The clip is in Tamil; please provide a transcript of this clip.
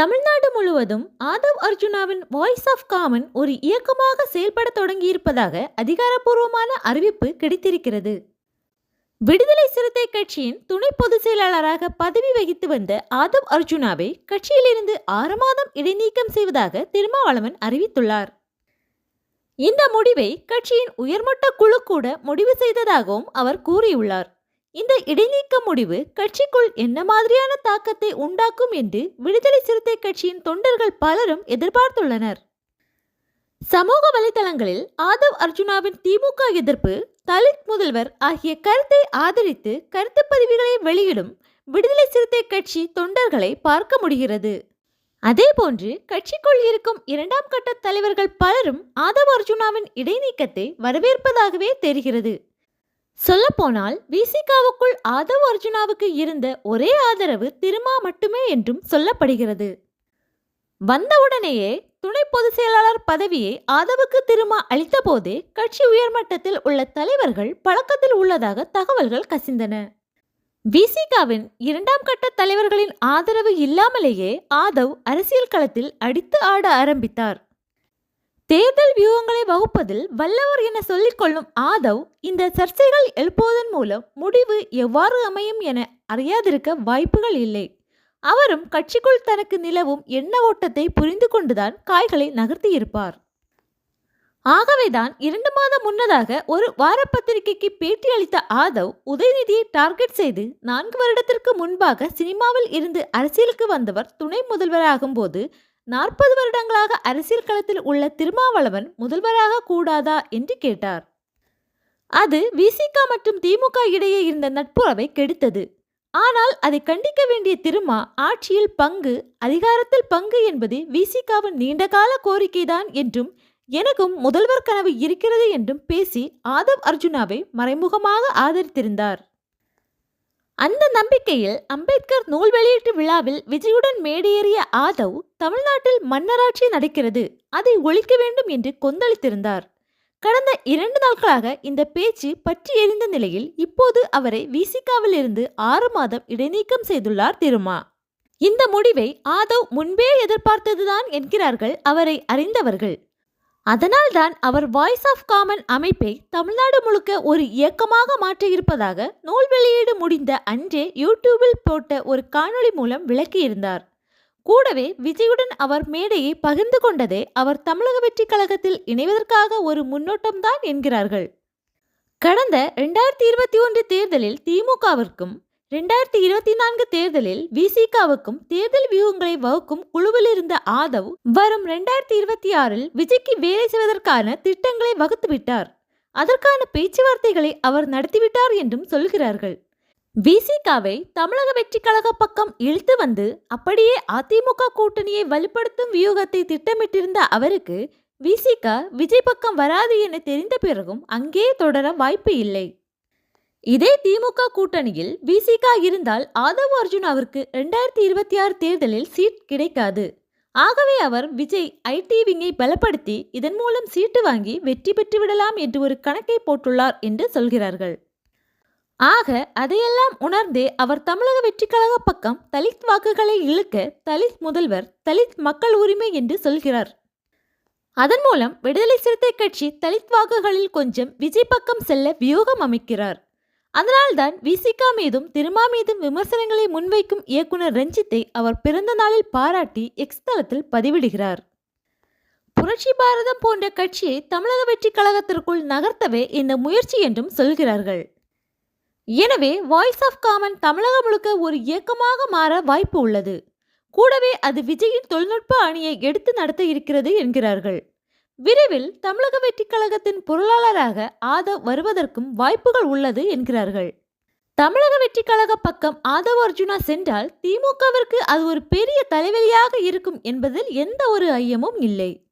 தமிழ்நாடு முழுவதும் ஆதவ் அர்ஜுனாவின் வாய்ஸ் ஆஃப் காமன் ஒரு இயக்கமாக செயல்பட தொடங்கியிருப்பதாக அதிகாரப்பூர்வமான அறிவிப்பு கிடைத்திருக்கிறது. விடுதலை சிறுத்தை கட்சியின் துணை பொதுச் செயலாளராக பதவி வகித்து வந்த ஆதவ் அர்ஜுனாவை கட்சியிலிருந்து ஆறு மாதம் இடைநீக்கம் செய்வதாக திருமாவளவன் அறிவித்துள்ளார். இந்த முடிவை கட்சியின் உயர்மட்ட குழு கூட முடிவு செய்ததாகவும் அவர் கூறியுள்ளார். இந்த இடைநீக்க முடிவு கட்சிக்குள் என்ன மாதிரியான தாக்கத்தை உண்டாக்கும் என்று விடுதலை சிறுத்தை கட்சியின் தொண்டர்கள் பலரும் எதிர்பார்த்துள்ளனர். சமூக வலைதளங்களில் ஆதவ் அர்ஜுனாவின் திமுக எதிர்ப்பு தலித் முதல்வர் ஆகிய கருத்தை ஆதரித்து கருத்து பதிவுகளை வெளியிடும் விடுதலை சிறுத்தை கட்சி தொண்டர்களை பார்க்க முடிகிறது. அதேபோன்று கட்சிக்குள் இருக்கும் இரண்டாம் கட்ட தலைவர்கள் பலரும் ஆதவ் அர்ஜுனாவின் இடைநீக்கத்தை வரவேற்பதாகவே தெரிகிறது. சொல்லப்போனால் விசிகாவுக்குள் ஆதவ் அர்ஜுனாவுக்கு இருந்த ஒரே ஆதரவு திருமா மட்டுமே என்றும் சொல்லப்படுகிறது. வந்தவுடனேயே துணை பொதுச் செயலாளர் பதவியை ஆதவுக்கு திருமா அளித்தபோதே கட்சி உயர்மட்டத்தில் உள்ள தலைவர்கள் பழக்கத்தில் உள்ளதாக தகவல்கள் கசிந்தன. விசிகாவின் இரண்டாம் கட்ட தலைவர்களின் ஆதரவு இல்லாமலேயே ஆதவ் அரசியல் களத்தில் அடித்து ஆட ஆரம்பித்தார். தேர்தல் வியூகங்களை வகுப்பதில் வல்லவர் என சொல்லிக்கொள்ளும் ஆதவ் இந்த சர்ச்சைகள் எழுப்புவதன் மூலம் முடிவு எவ்வாறு அமையும் என அறியாதிருக்க வாய்ப்புகள் இல்லை. அவரும் கட்சிக்குள் தனக்கு நிலவும் எண்ண ஓட்டத்தை புரிந்து கொண்டுதான் காய்களை நகர்த்தியிருப்பார். ஆகவேதான் இரண்டு மாதம் முன்னதாக ஒரு வாரப்பத்திரிகைக்கு பேட்டியளித்த ஆதவ் உதயநிதியை டார்கெட் செய்து நான்கு வருடத்திற்கு முன்பாக சினிமாவில் இருந்து அரசியலுக்கு வந்தவர் துணை முதல்வராகும் போது நாற்பது வருடங்களாக அரசியல் களத்தில் உள்ள திருமாவளவன் முதல்வராக கூடாதா என்று கேட்டார். அது விசிகா மற்றும் திமுக இடையே இருந்த நட்புறவை கெடுத்தது. ஆனால் அதை கண்டிக்க வேண்டிய திருமா ஆட்சியில் பங்கு அதிகாரத்தில் பங்கு என்பது விசிகாவின் நீண்டகால கோரிக்கைதான் என்றும் எனக்கும் முதல்வர் கனவு இருக்கிறது என்றும் பேசி ஆதவ் அர்ஜுனாவை மறைமுகமாக ஆதரித்திருந்தார். அந்த நம்பிக்கையில் அம்பேத்கர் நூல் வெளியீட்டு விழாவில் விஜயுடன் மேடையேறிய ஆதவ் தமிழ்நாட்டில் மன்னராட்சி நடக்கிறது அதை ஒழிக்க வேண்டும் என்று கொந்தளித்திருந்தார். கடந்த இரண்டு நாட்களாக இந்த பேச்சு பற்றி எரிந்த நிலையில் இப்போது அவரை விசிகாவில் இருந்து ஆறு மாதம் இடைநீக்கம் செய்துள்ளார் திருமா. இந்த முடிவை ஆதவ் முன்பே எதிர்பார்த்ததுதான் என்கிறார்கள் அவரை அறிந்தவர்கள். அதனால்தான் அவர் வாய்ஸ் ஆஃப் காமன் அமைப்பை தமிழ்நாடு முழுக்க ஒரு இயக்கமாக மாற்றியிருப்பதாக நூல் வெளியீடு முடிந்த அன்றே யூடியூபில் போட்ட ஒரு காணொளி மூலம் விளக்கியிருந்தார். கூடவே விஜயுடன் அவர் மேடையை பகிர்ந்து கொண்டதே அவர் தமிழக வெற்றி கழகத்தில் இணைவதற்காக ஒரு முன்னோட்டம்தான் என்கிறார்கள். கடந்த இரண்டாயிரத்தி இருபத்தி ஒன்று தேர்தலில் திமுகவிற்கும் ரெண்டாயிரத்தி இருபத்தி நான்கு தேர்தலில் விசிகாவுக்கும் தேர்தல் வியூகங்களை வகுக்கும் குழுவில் இருந்த ஆதவ் வரும் ரெண்டாயிரத்தி இருபத்தி ஆறில் விஜய்க்கு வேலை செய்வதற்கான திட்டங்களை வகுத்துவிட்டார் அதற்கான பேச்சுவார்த்தைகளை அவர் நடத்திவிட்டார் என்றும் சொல்கிறார்கள். விசிகாவை தமிழக வெற்றி கழக பக்கம் இழுத்து வந்து அப்படியே அதிமுக கூட்டணியை வலுப்படுத்தும் வியூகத்தை திட்டமிட்டிருந்த அவருக்கு விசிகா விஜய் பக்கம் வராது என தெரிந்த பிறகும் அங்கே தொடர வாய்ப்பு இல்லை. இதே திமுக கூட்டணியில் விசிகா இருந்தால் ஆதவ் அவருக்கு ரெண்டாயிரத்தி இருபத்தி ஆறு தேர்தலில் சீட் கிடைக்காது. ஆகவே அவர் விஜய் ஐடி விங்கை பலப்படுத்தி இதன் மூலம் சீட்டு வாங்கி வெற்றி பெற்றுவிடலாம் என்று ஒரு கணக்கை போட்டுள்ளார் என்று சொல்கிறார்கள். ஆக அதையெல்லாம் உணர்ந்தே அவர் தமிழக வெற்றிக்கழக பக்கம் தலித் வாக்குகளை இழுக்க தலித் முதல்வர் தலித் மக்கள் உரிமை என்று சொல்கிறார். அதன் மூலம் விடுதலை சிறுத்தை கட்சி தலித் வாக்குகளில் கொஞ்சம் விஜய் பக்கம் செல்ல வியூகம் அமைக்கிறார். அதனால்தான் விசிகா மீதும் திருமா மீதும் விமர்சனங்களை முன்வைக்கும் இயக்குனர் ரஞ்சித்தை அவர் பிறந்த நாளில் பாராட்டி எக்ஸ் தளத்தில் பதிவிடுகிறார். புரட்சி பாரதம் போன்ற கட்சியை தமிழக வெற்றி கழகத்திற்குள் நகர்த்தவே இந்த முயற்சி என்றும் சொல்கிறார்கள். எனவே வாய்ஸ் ஆஃப் காமன் தமிழகம் முழுக்க ஒரு இயக்கமாக மாற வாய்ப்பு உள்ளது. கூடவே அது விஜயின் தொழில்நுட்ப அணியை எடுத்து நடத்த இருக்கிறது என்கிறார்கள். விரைவில் தமிழக வெற்றிக் கழகத்தின் பொருளாளராக ஆதவ் வருவதற்கும் வாய்ப்புகள் உள்ளது என்கிறார்கள். தமிழக வெற்றிக் கழக பக்கம் ஆதவ் அர்ஜுனா சென்றால் திமுகவிற்கு அது ஒரு பெரிய தலைவலியாக இருக்கும் என்பதில் எந்த ஒரு ஐயமும் இல்லை.